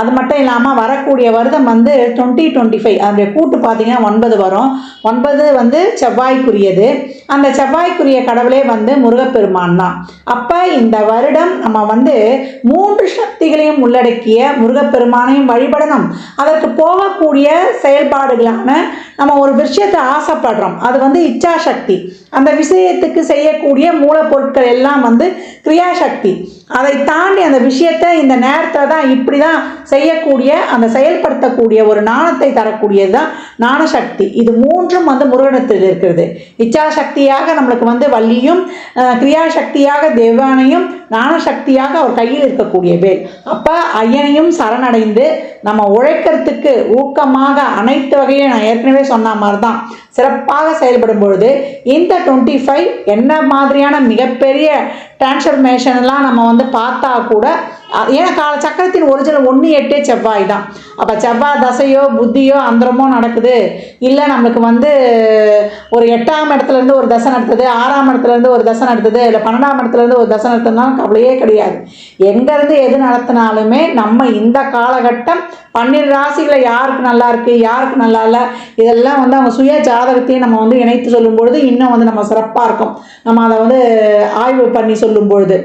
அது மட்டும் இல்லாமல் வரக்கூடிய வருடம் வந்து டுவெண்ட்டி டுவெண்ட்டி ஃபைவ் அதனுடைய கூட்டு பார்த்தீங்கன்னா ஒன்பது வரும். ஒன்பது வந்து செவ்வாய்க்குரியது. அந்த செவ்வாய்க்குரிய கடவுளே வந்து முருகப்பெருமான் தான். அப்போ இந்த வருடம் நம்ம வந்து மூன்று சக்திகளையும் உள்ளடக்கிய முருகப்பெருமானையும் வழிபடணும். அதற்கு போகக்கூடிய செயல்பாடுகளான நம்ம ஒரு விஷயத்தை ஆசைப்படுறோம். அது வந்து இச்சாசக்தி. அந்த விஷயத்துக்கு செய்யக்கூடிய மூலப்பொருட்கள் எல்லாம் வந்து கிரியாசக்தி. அதை தாண்டி அந்த விஷயத்தை இந்த நேரத்தில் தான் இப்படி தான் செய்யக்கூடிய அந்த செயல்படுத்தக்கூடிய ஒரு நாணத்தை தரக்கூடியது தான் நாணசக்தி இது மூன்றும் வந்து முருகனத்தில் இருக்கிறது. இச்சாசக்தியாக நம்மளுக்கு வந்து வள்ளியும் கிரியாசக்தியாக தேவானையும் ஞானசக்தியாக அவர் கையில் இருக்கக்கூடிய வேல். அப்போ ஐயனையும் சரணடைந்து நம்ம உழைக்கிறதுக்கு ஊக்கமாக அனைத்து வகையும் நான் ஏற்கனவே சொன்ன மாதிரி தான் சிறப்பாக செயல்படும் பொழுது இந்த டுவெண்ட்டி ஃபைவ் என்ன மாதிரியான மிகப்பெரிய டிரான்ஸ்ஃபர்மேஷன்லாம் நம்ம வந்து பார்த்தா கூட ஏன்னா கால சக்கரத்தின் ஒரிஜினல் ஒன்று எட்டே செவ்வாய் தான். அப்போ செவ்வாய் தசையோ புத்தியோ அந்தரமோ நடக்குது. இல்லை நம்மளுக்கு வந்து ஒரு எட்டாம் இடத்துலேருந்து ஒரு தசை நடத்துது ஆறாம் இடத்துலேருந்து ஒரு தசை நடத்துது இல்லை பன்னெண்டாம் இடத்துலேருந்து ஒரு தசை நடத்துனாலும் கவலையே கிடையாது. எங்கேருந்து எது நடத்தினாலுமே நம்ம இந்த காலகட்டம் பன்னிரு ராசிகளை யாருக்கு நல்லா இருக்குது யாருக்கு நல்லா இல்லை இதெல்லாம் வந்து அவங்க சுய ஜாதகத்தையும் நம்ம வந்து இணைத்து சொல்லும் பொழுது இன்னும் வந்து நம்ம சிறப்பாக இருக்கும். நம்ம அதை வந்து ஆய்வு பண்ணி சொல்லும் பொழுது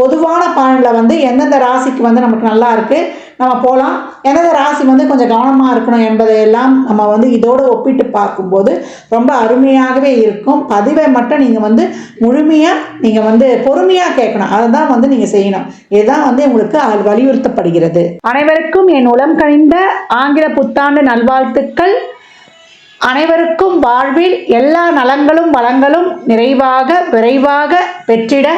பொதுவான பலனில் வந்து எந்தெந்த ராசிக்கு வந்து நமக்கு நல்லா இருக்குது நம்ம போகலாம் எந்தெந்த ராசி வந்து கொஞ்சம் கவனமாக இருக்கணும் என்பதையெல்லாம் நம்ம வந்து இதோடு ஒப்பிட்டு பார்க்கும்போது ரொம்ப அருமையாகவே இருக்கும். பதிவை மட்டும் நீங்கள் வந்து முழுமையாக நீங்கள் வந்து பொறுமையாக கேட்கணும். அதை தான் வந்து நீங்கள் செய்யணும். இதுதான் வந்து உங்களுக்கு அது வலியுறுத்தப்படுகிறது. அனைவருக்கும் என் உளம் கழிந்த ஆங்கில புத்தாண்டு நல்வாழ்த்துக்கள். அனைவருக்கும் வாழ்வில் எல்லா நலங்களும் வளங்களும் நிறைவாக விரைவாக பெற்றிட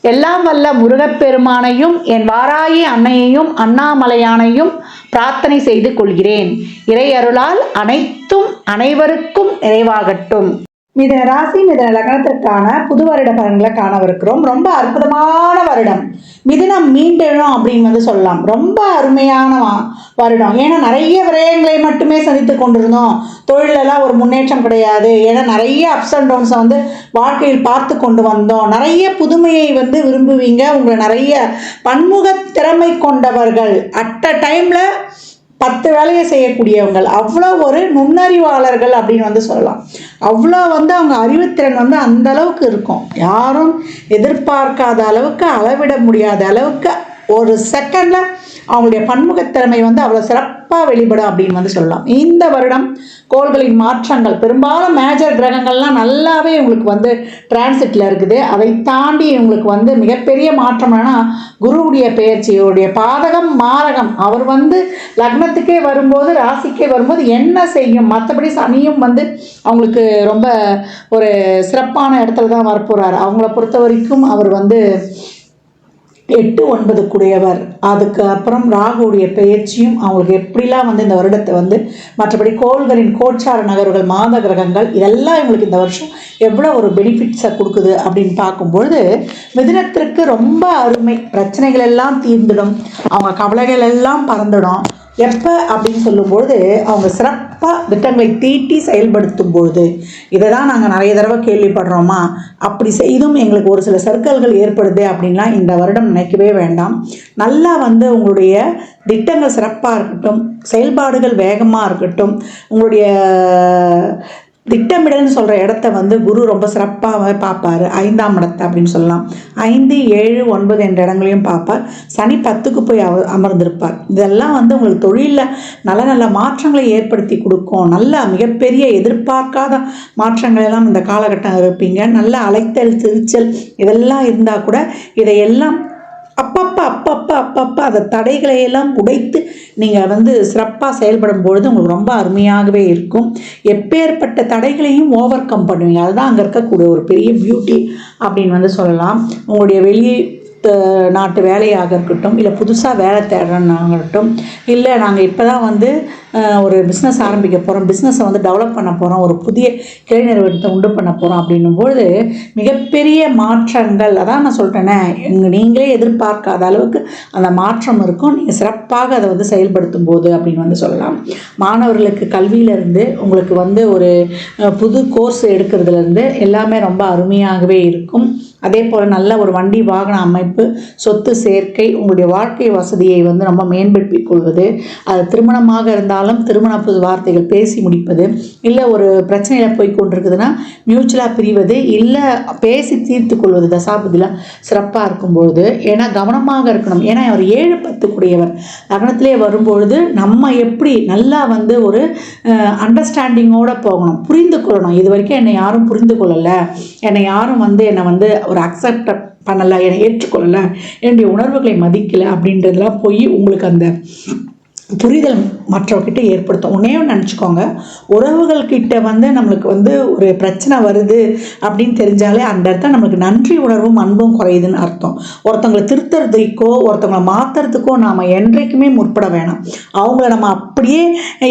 எல்லாம் வல்ல முருகப்பெருமானையும் என் வாராயி அன்னையையும் அண்ணாமலையானையும் பிரார்த்தனை செய்து கொள்கிறேன். இறையருளால் அனைத்தும் அனைவருக்கும் நிறைவாகட்டும். மிதன ராசி மிதன லக்னத்திற்கான புது வருட பலன்களை காணவிருக்கிறோம். ரொம்ப அற்புதமான வருடம். மிதுனம் மீண்டெழும் அப்படின்னு வந்து சொல்லலாம். ரொம்ப அருமையான வருடம். ஏன்னா நிறைய விரயங்களை மட்டுமே சந்தித்து கொண்டிருந்தோம். தொழிலெல்லாம் ஒரு முன்னேற்றம் கிடையாது. ஏன்னா நிறைய அப்ஸ் அண்ட் டவுன்ஸை வந்து வாழ்க்கையில் பார்த்து கொண்டு வந்தோம். நிறைய புதுமையை வந்து விரும்புவீங்க. உங்களை நிறைய பன்முக திறமை கொண்டவர்கள். அட் அ டைமில் பத்து வேலையை செய்யக்கூடியவங்க அவ்வளோ ஒரு நுண்ணறிவாளர்கள் அப்படின்னு வந்து சொல்லலாம். அவ்வளோ வந்து அவங்க அறிவுத்திறன் வந்து அந்த அளவுக்கு இருக்கும். யாரும் எதிர்பார்க்காத அளவுக்கு அளவிட முடியாத அளவுக்கு ஒரு செகண்டில் அவங்களுடைய பன்முகத்திறமை வந்து அவ்வளோ சிறப்பாக வெளிப்படும் அப்படின்னு வந்து சொல்லலாம். இந்த வருடம் கோள்களின் மாற்றங்கள் பெரும்பாலும் மேஜர் கிரகங்கள்லாம் நல்லாவே இவங்களுக்கு வந்து டிரான்சிட்டில் இருக்குது. அதை தாண்டி இவங்களுக்கு வந்து மிகப்பெரிய மாற்றம்னா குருவுடைய பெயர்ச்சியோடைய பாதகம் மாரகம். அவர் வந்து லக்னத்துக்கே வரும்போது ராசிக்கே வரும்போது என்ன செய்யும்? மற்றபடி சனியும் வந்து அவங்களுக்கு ரொம்ப ஒரு சிறப்பான இடத்துல தான் வரப்போகிறார் அவங்கள பொறுத்த வரைக்கும் அவர் வந்து எட்டு ஒன்பதுக்குடையவர் அதுக்கு அப்புறம் ராகுடைய பெயர்ச்சியும் அவங்களுக்கு எப்படிலாம் வந்து இந்த வருடத்தை வந்து மற்றபடி கோள்களின் கோச்சார நகர்கள் மாத கிரகங்கள் இதெல்லாம் இவங்களுக்கு இந்த வருஷம் எவ்வளோ ஒரு பெனிஃபிட்ஸை கொடுக்குது அப்படின்னு பார்க்கும்பொழுது மிதினத்திற்கு ரொம்ப அருமை. பிரச்சனைகள் எல்லாம் தீர்ந்துடும். அவங்க கவலைகள் எல்லாம் பறந்துடும். எப்போ அப்படின்னு சொல்லும்பொழுது அவங்க சிறப்பு தப்பாக திட்டங்களை தீட்டி செயல்படுத்தும் பொழுது இதை தான் நாங்கள் நிறைய தடவை கேள்விப்படுறோமா? அப்படி செய்தும் எங்களுக்கு ஒரு சில சர்க்கல்கள் ஏற்படுது அப்படின்லாம் இந்த வருடம் நினைக்கவே வேண்டாம். நல்லா வந்து உங்களுடைய திட்டங்கள் சிறப்பாக இருக்கட்டும் செயல்பாடுகள் வேகமாக இருக்கட்டும் உங்களுடைய திட்டமிடல்னு சொல்கிற இடத்த வந்து குரு ரொம்ப சிறப்பாக பார்ப்பார். ஐந்தாம் இடத்தை அப்படின்னு சொல்லலாம். ஐந்து ஏழு ஒன்பது என்ற இடங்களையும் பார்ப்பார். சனி பத்துக்கு போய் அவ அமர்ந்திருப்பார். இதெல்லாம் வந்து உங்களுக்கு தொழிலில் நல்ல நல்ல மாற்றங்களை ஏற்படுத்தி கொடுக்கும். நல்ல மிகப்பெரிய எதிர்பார்க்காத மாற்றங்கள் எல்லாம் இந்த காலகட்டம் இருப்பீங்க. நல்ல அலைத்தல் திருச்சல் இதெல்லாம் இருந்தால் கூட இதையெல்லாம் அப்பப்போ அப்பப்போ அந்த தடைகளை எல்லாம் உடைத்து நீங்கள் வந்து சிறப்பாக செயல்படும் பொழுது உங்களுக்கு ரொம்ப அருமையாகவே இருக்கும். எப்பேற்பட்ட தடைகளையும் ஓவர் கம் பண்ணுவீங்க. அதுதான் அங்கே இருக்கக்கூடிய ஒரு பெரிய பியூட்டி அப்படின்னு வந்து சொல்லலாம். உங்களுடைய வெளி நாட்டு வேலையாக இருக்கட்டும் இல்லை புதுசாக வேலை தேடுறனாகட்டும் இல்லை நாங்கள் இப்போ தான் வந்து ஒரு பிஸ்னஸ் ஆரம்பிக்க போகிறோம் பிஸ்னஸை வந்து டெவலப் பண்ண போகிறோம் ஒரு புதிய கிளை உண்டு பண்ண போகிறோம் அப்படின்னும்போது மிகப்பெரிய மாற்றங்கள் அதான் நான் சொல்லிட்டேனே நீங்களே எதிர்பார்க்காத அளவுக்கு அந்த மாற்றம் இருக்கும். நீங்கள் சிறப்பாக அதை வந்து செயல்படுத்தும் போது அப்படின்னு வந்து சொல்லலாம். மாணவர்களுக்கு கல்வியிலேருந்து உங்களுக்கு வந்து ஒரு புது கோர்ஸ் எடுக்கிறதுலேருந்து எல்லாமே ரொம்ப அருமையாகவே இருக்கும். அதே போல் நல்ல ஒரு வண்டி வாகன அமைப்பு சொத்து சேர்க்கை உங்களுடைய வாழ்க்கை வசதியை வந்து ரொம்ப மேம்படுத்திக் கொள்வது அது திருமணமாக இருந்தாலும் திருமண புது வார்த்தைகள் பேசி முடிப்பது இல்லை ஒரு பிரச்சனையில் போய் கொண்டிருக்குதுன்னா மியூச்சுவலாக பிரிவது இல்லை பேசி தீர்த்து கொள்வது தசாபதியில் சிறப்பாக இருக்கும்பொழுது ஏன்னா கவனமாக இருக்கணும். ஏன்னா அவர் ஏழு பத்துக்குடையவர். லக்னத்திலே வரும்பொழுது நம்ம எப்படி நல்லா வந்து ஒரு அண்டர்ஸ்டாண்டிங்கோடு போகணும் புரிந்து கொள்ளணும். இது வரைக்கும் என்னை யாரும் புரிந்து கொள்ளலை. என்னை யாரும் வந்து என்னை வந்து ஒரு அக்செப்ட் பண்ணலை என்னை ஏற்றுக்கொள்ளலை என்னுடைய உணர்வுகளை மதிக்கலை அப்படின்றதெல்லாம் போய் உங்களுக்கு அந்த புரிதல் மற்றவர்கிட்ட ஏற்படுத்தும். ஒன்னே நினச்சிக்கோங்க. உறவுகள் கிட்ட வந்து நம்மளுக்கு வந்து ஒரு பிரச்சனை வருது அப்படின்னு தெரிஞ்சாலே அந்த இடத்துல நம்மளுக்கு நன்றி உணர்வும் அன்பும் குறையுதுன்னு அர்த்தம். ஒருத்தவங்களை திருத்துறதுக்கோ ஒருத்தவங்களை மாற்றுறதுக்கோ நாம் என்றைக்குமே முற்பட வேணாம். அவங்கள நம்ம அப்படியே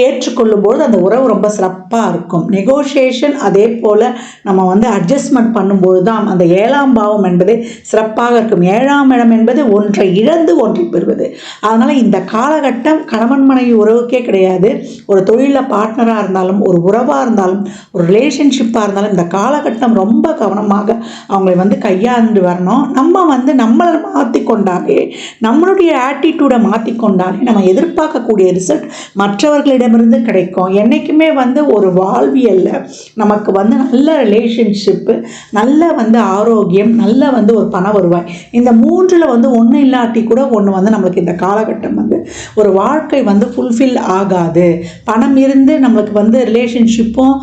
ஏற்றுக்கொள்ளும்போது அந்த உறவு ரொம்ப சிறப்பாக இருக்கும். நெகோஷியேஷன் அதே போல் நம்ம வந்து அட்ஜஸ்ட்மெண்ட் பண்ணும்போது தான் அந்த ஏழாம் பாவம் என்பது சிறப்பாக இருக்கும். ஏழாம் இடம் என்பது ஒன்றை இழந்து ஒன்றை பெறுவது. அதனால் இந்த காலகட்டம் கணவன் மனைவி உறவுக்கே கிடையாது. ஒரு தொழிலில் பார்ட்னராக இருந்தாலும் ஒரு உறவாக இருந்தாலும் ஒரு ரிலேஷன்ஷிப்பாக இருந்தாலும் இந்த காலகட்டம் ரொம்ப கவனமாக அவங்களை வந்து கையாண்டு வரணும். நம்ம வந்து நம்மளை மாற்றிக்கொண்டாலே நம்மளுடைய ஆட்டிடியூடை மாற்றிக்கொண்டாலே நம்ம எதிர்பார்க்கக்கூடிய ரிசல்ட் மற்றவர்களிடமிருந்து கிடைக்கும். என்றைக்குமே வந்து ஒரு வாழ்வியலில் நமக்கு வந்து நல்ல ரிலேஷன்ஷிப்பு நல்ல வந்து ஆரோக்கியம் நல்ல வந்து ஒரு பண வருவாய். இந்த மூன்றில் வந்து ஒன்று இல்லாட்டி கூட ஒன்று வந்து நம்மளுக்கு இந்த காலகட்டம் வந்து ஒரு வாழ்க்கை வந்து ஃபுல்ஃபில் ஆகாது. பணம் இருந்து நம்மளுக்கு வந்து ரிலேஷன்ஷிப்பும்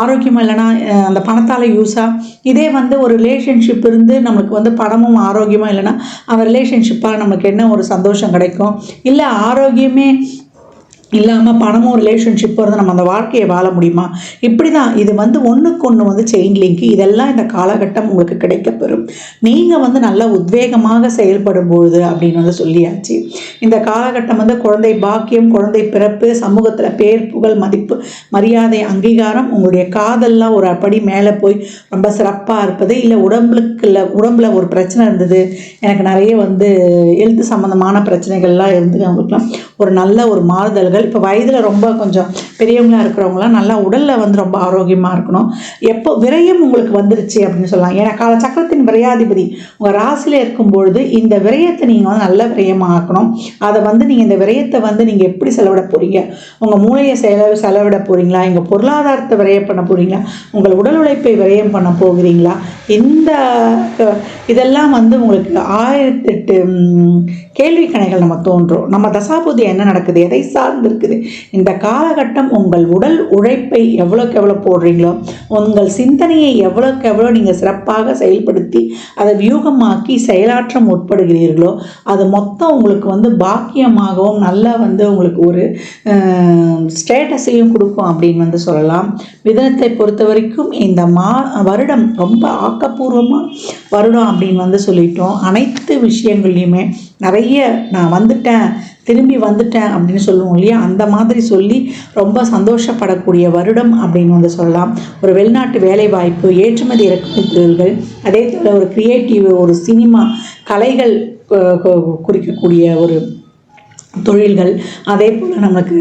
ஆரோக்கியமாக இல்லைன்னா அந்த பணத்தால் யூஸாக இதே வந்து ஒரு ரிலேஷன்ஷிப் இருந்து நம்மளுக்கு வந்து பணமும் ஆரோக்கியமாக இல்லைன்னா அந்த ரிலேஷன்ஷிப்பால் நமக்கு என்ன ஒரு சந்தோஷம் கிடைக்கும்? இல்லை ஆரோக்கியமே இல்லாமல் பணமும் ரிலேஷன்ஷிப்பும் இருந்து நம்ம அந்த வாழ்க்கையை வாழ முடியுமா? இப்படி தான் இது வந்து ஒன்றுக்கு ஒன்று வந்து செயின் லிங்க் இதெல்லாம் இந்த காலகட்டம் உங்களுக்கு கிடைக்கப்பெறும். நீங்கள் வந்து நல்லா உத்வேகமாக செயல்படும் பொழுது அப்படின்னு வந்து சொல்லியாச்சு. இந்த காலகட்டம் வந்து குழந்தை பாக்கியம் குழந்தை பிறப்பு சமூகத்தில் பேர் புகழ் மதிப்பு மரியாதை அங்கீகாரம் உங்களுடைய காதல்லாம் ஒரு படி மேலே போய் ரொம்ப சிறப்பாக இருப்பது. இல்லை உடம்புக்கு இல்லை உடம்புல ஒரு பிரச்சனை இருந்தது. எனக்கு நிறைய வந்து எழுத்து சம்மந்தமான பிரச்சனைகள்லாம் இருந்து அவங்களுக்குலாம் ஒரு நல்ல ஒரு மாறுதல்கள் இப்போ வயதில் ரொம்ப கொஞ்சம் பெரியவங்களா இருக்கிறவங்களாம் நல்லா உடலில் வந்து ரொம்ப ஆரோக்கியமாக இருக்கணும். எப்போ விரயம் உங்களுக்கு வந்துருச்சு அப்படின்னு சொல்லலாம். ஏன்னா கால சக்கரத்தின் விரையாதிபதி உங்கள் ராசியில் இருக்கும் பொழுது இந்த விரயத்தை நீங்கள் வந்து நல்ல விரயமாக ஆக்கணும். அதை வந்து நீங்கள் இந்த விரயத்தை வந்து நீங்கள் எப்படி செலவிட போகிறீங்க உங்கள் மூளையை செலவு செலவிட போகிறீங்களா எங்கள் பொருளாதாரத்தை விரயம் பண்ண போகிறீங்களா உங்கள் உடல் உழைப்பை விரயம் பண்ண போகிறீங்களா? இந்த இதெல்லாம் வந்து உங்களுக்கு ஆயிரத்தெட்டு கேள்வி கணைகள் நம்ம தோன்றும். நம்ம தசாபுதி என்ன நடக்குது? எதை சார்ந்து இருக்குது இந்த காலகட்டம் உங்கள் உடல் உழைப்பை எவ்வளோக்கு எவ்வளோ போடுறீங்களோ உங்கள் சிந்தனையை எவ்வளோக்கு எவ்வளோ நீங்கள் சிறப்பாக செயல்படுத்தி அதை வியூகமாக்கி செயலாற்ற முற்படுகிறீர்களோ அது மொத்தம் உங்களுக்கு வந்து பாக்கியமாகவும் நல்லா வந்து உங்களுக்கு ஒரு ஸ்டேட்டஸையும் கொடுக்கும் அப்படின்னு வந்து சொல்லலாம். மிதனத்தை பொறுத்த வரைக்கும் இந்த மா வருடம் ரொம்ப ஆக்கப்பூர்வமாக வருடம் அப்படின்னு வந்து சொல்லிட்டோம். அனைத்து விஷயங்கள்லையுமே நிறைய நான் வந்துட்டேன் திரும்பி வந்துட்டேன் அப்படின்னு சொல்லுவோம் இல்லையா? அந்த மாதிரி சொல்லி ரொம்ப சந்தோஷப்படக்கூடிய வருடம் அப்படின்னு வந்து சொல்லலாம். ஒரு வெளிநாட்டு வேலைவாய்ப்பு ஏற்றுமதி இறக்குமதிகள் அதே போல் ஒரு கிரியேட்டிவ் ஒரு சினிமா கலைகள் குறிக்கக்கூடிய ஒரு தொழில்கள். அதே போல் நமக்கு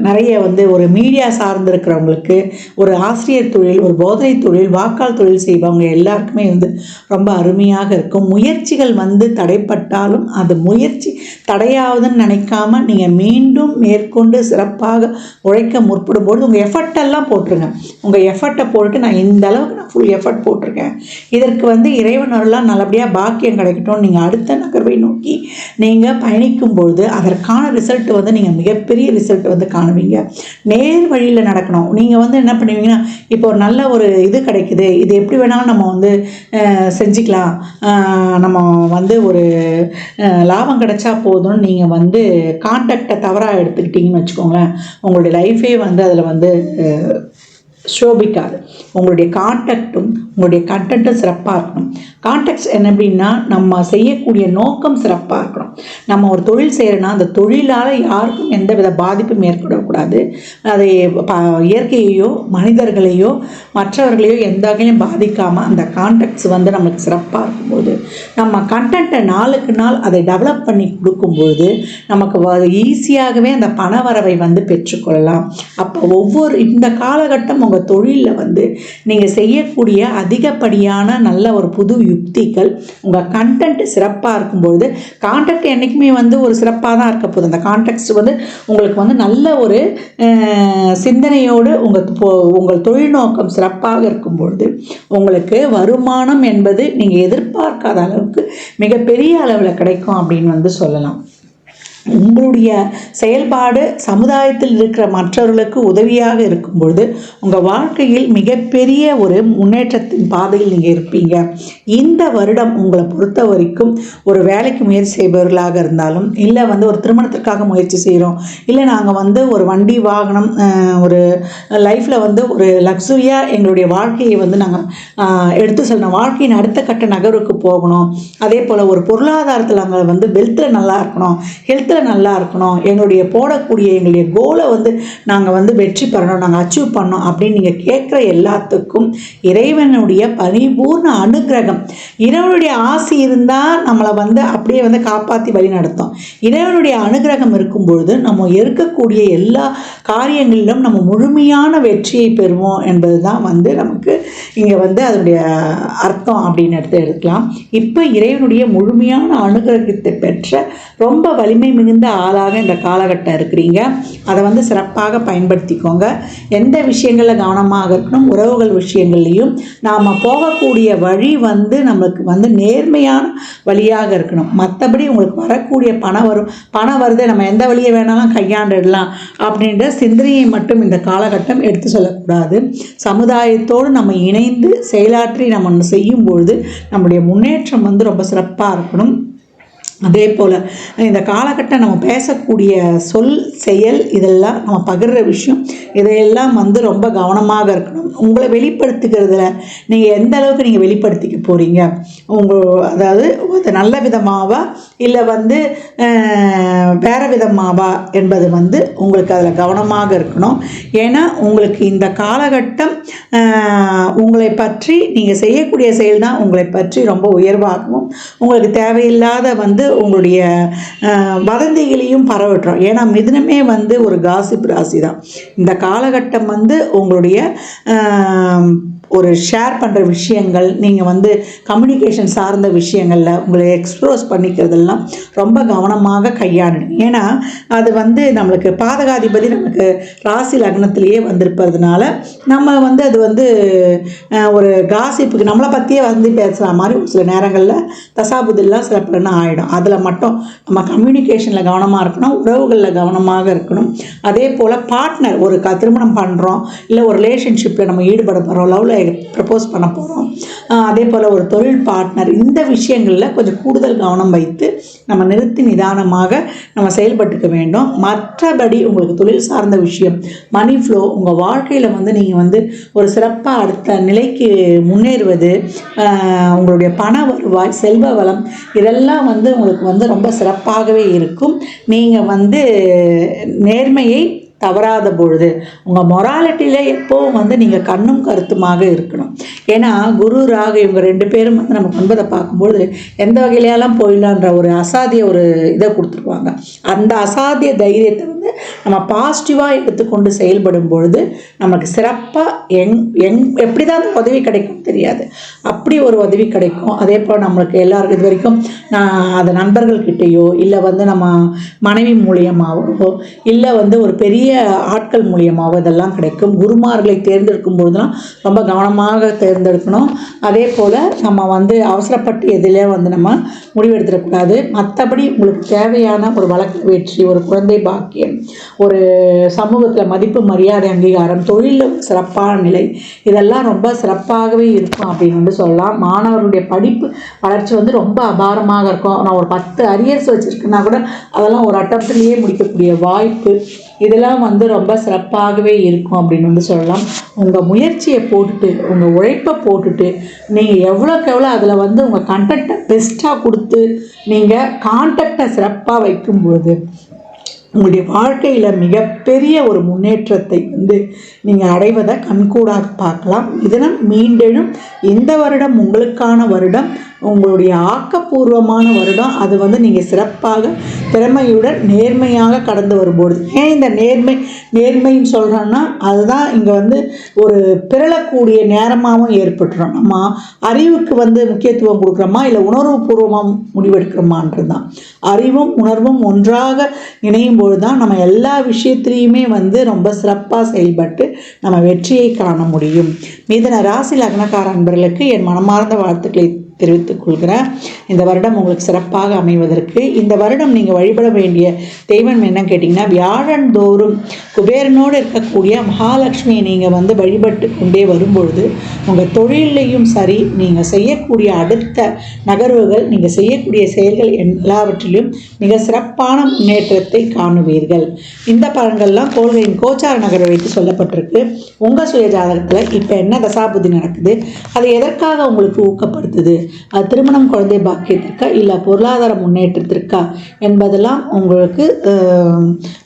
நிறைய வந்து ஒரு மீடியா சார்ந்திருக்கிறவங்களுக்கு ஒரு ஆசிரியர் தொழில் ஒரு போதனை தொழில் வாக்காள் தொழில் செய்பவங்க எல்லாருக்குமே வந்து ரொம்ப அருமையாக இருக்கும். முயற்சிகள் வந்து தடைப்பட்டாலும் அது முயற்சி தடையாவதுன்னு நினைக்காம நீங்கள் மீண்டும் மேற்கொண்டு சிறப்பாக உழைக்க முற்படும்போது உங்கள் எஃபர்ட்டெல்லாம் போட்டுருங்க. உங்கள் எஃபர்ட்டை போட்டு நான் இந்த அளவுக்கு நான் ஃபுல் எஃபர்ட் போட்டிருக்கேன். இதற்கு வந்து இறைவனெல்லாம் நல்லபடியாக பாக்கியம் கிடைக்கட்டும் நீங்கள் அடுத்த நகர்வை நோக்கி நீங்கள் பயணிக்கும் பொழுது அதற்கான ரிசல்ட் வந்து நீங்கள் மிகப்பெரிய ரிசல்ட் வந்து காணுவீங்க. நேர் வழியில் நடக்கணும். நீங்கள் வந்து என்ன பண்ணுவீங்கன்னா இப்போ ஒரு நல்ல ஒரு இது கிடைக்குது. இது எப்படி வேணாலும் நம்ம வந்து செஞ்சுக்கலாம். நம்ம வந்து ஒரு லாபம் கிடைச்சா போதும் நீங்கள் வந்து கான்டாக்டை தவறாக எடுத்துக்கிட்டீங்கன்னு வச்சுக்கோங்களேன். உங்களுடைய லைஃபே வந்து அதில் வந்து சோபிக்காது. உங்களுடைய கான்டாக்டும் உங்களுடைய கண்டென்ட்டும் சிறப்பாக இருக்கணும். கான்டெக்ட் என்ன அப்படின்னா நம்ம செய்யக்கூடிய நோக்கம் சிறப்பாக இருக்கணும். நம்ம ஒரு தொழில் செய்கிறோன்னா அந்த தொழிலால் யாருக்கும் எந்த வித பாதிப்பும் ஏற்படக்கூடாது. அதை ப இயற்கையையோ மனிதர்களையோ மற்றவர்களையோ எந்த வகையிலும் பாதிக்காமல் அந்த கான்டெக்ட்ஸ் வந்து நம்மளுக்கு சிறப்பாக இருக்கும்போது நம்ம கண்டென்ட்டை நாளுக்கு நாள் அதை டெவலப் பண்ணி கொடுக்கும்போது நமக்கு ஈஸியாகவே அந்த பண வரவை வந்து பெற்றுக்கொள்ளலாம். அப்போ ஒவ்வொரு இந்த காலகட்டம் உங்கள் தொழிலில் வந்து நீங்கள் செய்யக்கூடிய அதிகப்படியான நல்ல ஒரு புது யுக்திகள் உங்கள் கண்டென்ட் சிறப்பாக இருக்கும்பொழுது கான்டாக்ட் என்றைக்குமே வந்து ஒரு சிறப்பாக தான் இருக்க போகுது. அந்த கான்டெக்ட் வந்து உங்களுக்கு வந்து நல்ல ஒரு சிந்தனையோடு உங்கள் உங்கள் தொழில் நோக்கம் சிறப்பாக இருக்கும் பொழுது உங்களுக்கு வருமானம் என்பது நீங்கள் எதிர்பார்க்காத அளவுக்கு மிகப்பெரிய அளவில் கிடைக்கும் அப்படின்னு வந்து சொல்லலாம். உங்களுடைய செயல்பாடு சமுதாயத்தில் இருக்கிற மற்றவர்களுக்கு உதவியாக இருக்கும் பொழுது உங்கள் வாழ்க்கையில் மிகப்பெரிய ஒரு முன்னேற்றத்தின் பாதையில் நீங்கள் இருப்பீங்க. இந்த வருடம் உங்களை பொறுத்த வரைக்கும் ஒரு வேலைக்கு முயற்சி செய்பவர்களாக இருந்தாலும் இல்லை வந்து ஒரு திருமணத்திற்காக முயற்சி செய்கிறோம் இல்லை நாங்கள் வந்து ஒரு வண்டி வாகனம் ஒரு லைஃப்பில் வந்து ஒரு லக்ஸுரியாக எங்களுடைய வாழ்க்கையை வந்து நாங்கள் எடுத்து செல்லணும் வாழ்க்கையின் அடுத்த கட்ட நகர்வுக்கு போகணும். அதே போல் ஒரு பொருளாதாரத்தில் நாங்கள் வந்து வெல்த்தில் நல்லா இருக்கணும். ஹெல்த் ஹெல்த்தில் நல்லா இருக்கணும். எங்களுடைய போடக்கூடிய எங்களுடைய கோலை வந்து நாங்கள் வந்து வெற்றி பெறணும் நாங்கள் அச்சீவ் பண்ணோம் அப்படின்னு நீங்கள் கேட்குற எல்லாத்துக்கும் இறைவனுடைய பரிபூர்ண அனுகிரகம். இறைவனுடைய ஆசி இருந்தால் நம்மளை வந்து அப்படியே வந்து காப்பாற்றி வழி நடத்தும். இறைவனுடைய அனுகிரகம் இருக்கும் பொழுது நம்ம இருக்கக்கூடிய எல்லா காரியங்களிலும் நம்ம முழுமையான வெற்றியை பெறுவோம் என்பது தான் வந்து நமக்கு இங்கே வந்து அதனுடைய அர்த்தம் அப்படின்னு எடுத்து எடுக்கலாம் இப்போ இறைவனுடைய முழுமையான அனுகிரகத்தை பெற்ற ரொம்ப வலிமை மிகுந்த ஆளாக இந்த காலகட்டம் இருக்கிறீங்க. அதை வந்து சிறப்பாக பயன்படுத்திக்கோங்க. எந்த விஷயங்களில் கவனமாக இருக்கணும்? உறவுகள் விஷயங்கள்லையும். நாம் போகக்கூடிய வழி வந்து நம்மளுக்கு வந்து நேர்மையான வழியாக இருக்கணும். மற்றபடி உங்களுக்கு வரக்கூடிய பணம் வரும். பணம் வருது. நம்ம எந்த வழியை வேணாலும் கையாண்டுடலாம் அப்படின்ற சிந்தனையை மட்டும் இந்த காலகட்டம் எடுத்து சொல்லக்கூடாது. சமுதாயத்தோடு நம்ம இணைந்து செயலாற்றி நம்ம செய்யும்பொழுது செய்யும் பொழுது நம்முடைய முன்னேற்றம் வந்து ரொம்ப சிறப்பாக இருக்கணும். அதே போல் இந்த காலகட்டம் நம்ம பேசக்கூடிய சொல் செயல் இதெல்லாம் நம்ம பகிர்ற விஷயம் இதையெல்லாம் வந்து ரொம்ப கவனமாக இருக்கணும். உங்களை வெளிப்படுத்திக்கிறதுல நீங்கள் எந்த அளவுக்கு நீங்கள் வெளிப்படுத்திக்க போகிறீங்க உங்கள் அதாவது அது நல்ல விதமாவா? இல்லை வந்து வேறு வேற விதமாவா? என்பது வந்து உங்களுக்கு அதில் கவனமாக இருக்கணும். ஏன்னா உங்களுக்கு இந்த காலகட்டம் உங்களை பற்றி நீங்கள் செய்யக்கூடிய செயல் தான் உங்களை பற்றி ரொம்ப உயர்வாகவும் உங்களுக்கு தேவையில்லாத வந்து உங்களுடைய வதந்திகளையும் பரவட்டுரும் ஏன்னா மிதுனமே வந்து ஒரு காசிப் ராசி தான் இந்த காலகட்டம் வந்து உங்களுடைய ஒரு ஷேர் பண்ணுற விஷயங்கள் நீங்கள் வந்து கம்யூனிகேஷன் சார்ந்த விஷயங்களில் உங்களை எக்ஸ்ப்ரோஸ் பண்ணிக்கிறதெல்லாம் ரொம்ப கவனமாக கையாளணும் ஏன்னா அது வந்து நம்மளுக்கு பாதகாதிபதி நமக்கு ராசி லக்னத்திலேயே வந்திருப்பதுனால நம்ம வந்து அது வந்து ஒரு காசிப்புக்கு நம்மளை பற்றியே வந்து பேசுகிற மாதிரி ஒரு சில நேரங்களில் தசாபுதெல்லாம் சில பலன்னு ஆகிடும் அதில் மட்டும் நம்ம கம்யூனிகேஷனில் கவனமாக இருக்கணும் உறவுகளில் கவனமாக இருக்கணும். அதே போல் பார்ட்னர் ஒரு க திருமணம் பண்ணுறோம் இல்லை ஒரு ரிலேஷன்ஷிப்பில் நம்ம ஈடுபட போகிறோம் லவ்வில் ப்ரப்போஸ் பண்ண போகிறோம் அதே போல் ஒரு தொழில் பார்ட்னர் இந்த விஷயங்களில் கொஞ்சம் கூடுதல் கவனம் வைத்து நம்ம நிறுத்தி நிதானமாக நம்ம செயல்பட்டுக்க வேண்டும். மற்றபடி உங்களுக்கு தொழில் சார்ந்த விஷயம் மணி ஃப்ளோ உங்கள் வாழ்க்கையில் வந்து நீங்கள் வந்து ஒரு சிறப்பாக அடுத்த நிலைக்கு முன்னேறுவது உங்களுடைய பண வருவாய் செல்வ வளம் இதெல்லாம் வந்து உங்களுக்கு வந்து ரொம்ப சிறப்பாகவே இருக்கும். நீங்கள் வந்து நேர்மையை தவறாத பொழுது உங்கள் மொராலிட்டியில் எப்போவும் வந்து நீங்கள் கண்ணும் கருத்துமாக இருக்கணும். ஏன்னா குரு ராக இவங்க ரெண்டு பேரும் வந்து நம்ம ஒன்பதை பார்க்கும்பொழுது எந்த வகையிலலாம் போயிடலான்ற ஒரு அசாத்திய ஒரு இதை கொடுத்துருவாங்க. அந்த அசாத்திய தைரியத்தை வந்து நம்ம பாசிட்டிவாக எடுத்துக்கொண்டு செயல்படும் பொழுது நமக்கு சிறப்பாக எங் எங் எப்படி தான் அந்த உதவி கிடைக்கும் தெரியாது. அப்படி ஒரு உதவி கிடைக்கும். அதே போல் நம்மளுக்கு எல்லாருக்கும் இது வரைக்கும் நான் அதை நண்பர்கள்கிட்டயோ இல்லை வந்து நம்ம மனைவி மூலியமாகவோ இல்லை வந்து ஒரு பெரிய ஆட்கள் மூலியமாக இதெல்லாம் கிடைக்கும். குருமார்களை தேர்ந்தெடுக்கும் பொழுதுலாம் ரொம்ப கவனமாக தேர்ந்தெடுக்கணும். அதே போல் நம்ம வந்து அவசரப்பட்டு எதிலே வந்து நம்ம முடிவெடுத்துடக்கூடாது மற்றபடி உங்களுக்கு தேவையான ஒரு வழக்கு வெற்றி ஒரு குழந்தை பாக்கியம் ஒரு சமூகத்தில் மதிப்பு மரியாதை அங்கீகாரம் தொழிலில் சிறப்பான நிலை இதெல்லாம் ரொம்ப சிறப்பாகவே இருக்கும் அப்படின்னு வந்து சொல்லலாம். மாணவர்களுடைய படிப்பு வளர்ச்சி வந்து ரொம்ப அபாரமாக இருக்கும். நான் ஒரு பத்து அரியர்ஸ் வச்சுருக்கேன்னா கூட அதெல்லாம் ஒரு அட்டம்ப்ட்லேயே முடிக்கக்கூடிய வாய்ப்பு இதெல்லாம் வந்து ரொம்ப சிறப்பாகவே இருக்கும் அப்படின்னு வந்து சொல்லலாம். உங்கள் முயற்சியை போட்டுட்டு உங்கள் உழைப்பை போட்டுட்டு நீங்கள் எவ்வளோக்கு எவ்வளோ அதில் வந்து உங்கள் கண்டக்டை பெஸ்ட்டாக கொடுத்து நீங்கள் கான்டாக்டை சிறப்பாக வைக்கும்பொழுது உங்களுடைய வாழ்க்கையில் மிகப்பெரிய ஒரு முன்னேற்றத்தை வந்து நீங்கள் அடைவதை கண்கூடாக பார்க்கலாம். இதனால் மீண்டும் இந்த வருடம் உங்களுக்கான வருடம். உங்களுடைய ஆக்கப்பூர்வமான வருடம் அது வந்து நீங்கள் சிறப்பாக திறமையுடன் நேர்மையாக கடந்து வரும்பொழுது. ஏன் இந்த நேர்மை நேர்மைன்னு சொல்கிறோன்னா அதுதான் இங்கே வந்து ஒரு பிறழக்கூடிய நேரமாகவும் ஏற்பட்டுரும். நம்ம அறிவுக்கு வந்து முக்கியத்துவம் கொடுக்குறோமா இல்லை உணர்வுபூர்வமாக முடிவெடுக்கிறோமான்றது தான் அறிவும் உணர்வும் ஒன்றாக இணையும் பொழுது தான் நம்ம எல்லா விஷயத்திலையுமே வந்து ரொம்ப சிறப்பாக செயல்பட்டு நம்ம வெற்றியை காண முடியும். மீதன ராசி லக்னக்கார அன்பர்களுக்கு என் மனமார்ந்த வாழ்த்துக்களை தெரிவித்துக் கொள்கிறேன். இந்த வருடம் உங்களுக்கு சிறப்பாக அமைவதற்கு இந்த வருடம் நீங்கள் வழிபட வேண்டிய தெய்வம் என்னன்னு கேட்டிங்கன்னா வியாழந்தோறும் குபேரனோடு இருக்கக்கூடிய மகாலட்சுமியை நீங்கள் வந்து வழிபட்டு கொண்டே வரும்பொழுது உங்கள் தொழிலையும் சரி நீங்கள் செய்யக்கூடிய அடுத்த நகர்வுகள் நீங்கள் செய்யக்கூடிய செயல்கள் எல்லாவற்றிலும் மிக சிறப்பான முன்னேற்றத்தை காணுவீர்கள். இந்த பலன்கள்லாம் கோள்களின் கோச்சார நகரை வைத்து சொல்லப்பட்டிருக்கு. உங்கள் சுய ஜாதகத்தில் இப்போ என்ன தசாபுதி நடக்குது? அது எதற்காக உங்களுக்கு ஊக்கப்படுத்துது? அது திருமணம் குழந்தை பாக்கியத்திற்கா இல்லை பொருளாதார முன்னேற்றத்திற்கா என்பதெல்லாம் உங்களுக்கு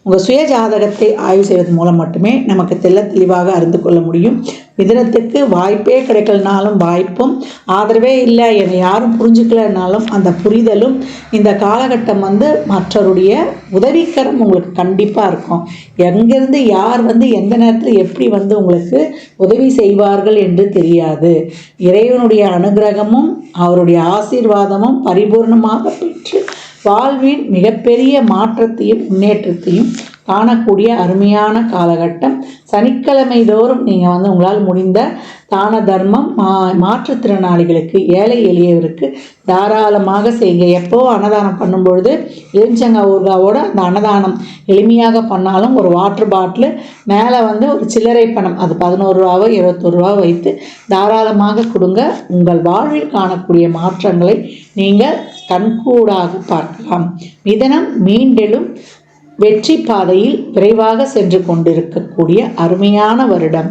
உங்கள் சுய ஜாதகத்தை ஆய்வு செய்வதன் மூலம் மட்டுமே நமக்கு தெள்ள தெளிவாக அறிந்து கொள்ள முடியும். மிதனத்துக்கு வாய்ப்பே கிடைக்கலனாலும் வாய்ப்பும் ஆதரவே இல்லை என்னை யாரும் புரிஞ்சுக்கலனாலும் அந்த புரிதலும் இந்த காலகட்டம் வந்து மற்றவருடைய உதவிக்கரம் உங்களுக்கு கண்டிப்பாக இருக்கும். எங்கேருந்து யார் வந்து எந்த நேரத்தில் எப்படி வந்து உங்களுக்கு உதவி செய்வார்கள் என்று தெரியாது. இறைவனுடைய அனுகிரகமும் அவருடைய ஆசீர்வாதமும் பரிபூர்ணமாக பெற்று வாழ்வின் மிகப்பெரிய மாற்றத்தையும் முன்னேற்றத்தையும் காணக்கூடிய அருமையான காலகட்டம். சனிக்கிழமை தோறும் நீங்கள் வந்து உங்களால் முடிந்த தான தர்மம் மா மாற்றுத்திறனாளிகளுக்கு ஏழை எளியவருக்கு தாராளமாக செய்யுங்க. எப்போ அன்னதானம் பண்ணும்பொழுது எலுமிச்சங்காய் ஊர்காவோட அந்த அன்னதானம் எளிமையாக பண்ணாலும் ஒரு வாட்டர் பாட்டிலு மேலே வந்து ஒரு சில்லறை பணம் அது பதினோரு ரூபாவோ இருபத்தொரு ரூபா வைத்து தாராளமாக கொடுங்க. உங்கள் வாழ்வில் காணக்கூடிய மாற்றங்களை நீங்கள் கண்கூடாக பார்க்கலாம். மிதனம் மீண்டெழும் வெற்றி பாதையில் விரைவாக சென்று கொண்டிருக்கக்கூடிய அருமையான வருடம்.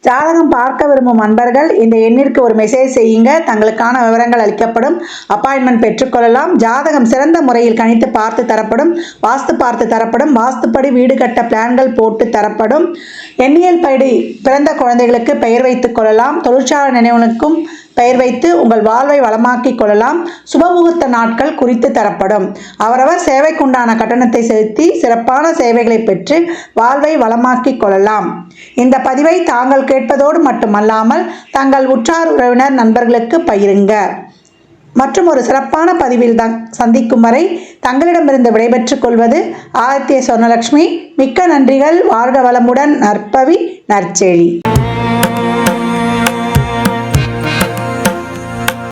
ஜாதகம் பார்க்க விரும்பும் அன்பர்கள் இந்த எண்ணிற்கு ஒரு மெசேஜ் செய்யுங்க. தங்களுக்கான விவரங்கள் அளிக்கப்படும். அப்பாயின்மெண்ட் பெற்றுக்கொள்ளலாம் ஜாதகம் சிறந்த முறையில் கணித்து பார்த்து தரப்படும். வாஸ்து பார்த்து தரப்படும். வாஸ்துப்படி வீடு கட்ட பிளான்கள் போட்டு தரப்படும். எண்ணியல் படி பிறந்த குழந்தைகளுக்கு பெயர் வைத்துக் கொள்ளலாம். தொழிற்சாலை நினைவுகளுக்கும் பெயர் வைத்து உங்கள் வாழ்வை வளமாக்கிக் கொள்ளலாம். சுபமுகூர்த்த நாட்கள் குறித்து தரப்படும். அவரவர் சேவைக்குண்டான கட்டணத்தை செலுத்தி சிறப்பான சேவைகளை பெற்று வாழ்வை வளமாக்கிக் கொள்ளலாம். இந்த பதிவை தாங்கள் கேட்பதோடு மட்டுமல்லாமல் தங்கள் உற்றார் உறவினர் நண்பர்களுக்கு பகிருங்க. மற்றும் ஒரு சிறப்பான பதிவில் தான் சந்திக்கும் வரை தங்களிடமிருந்து விடைபெற்றுக் கொள்வது ஆதித்ய சொர்ணலக்ஷ்மி. மிக்க நன்றிகள். வாழ்க வளமுடன். நற்பவி நற்செழி.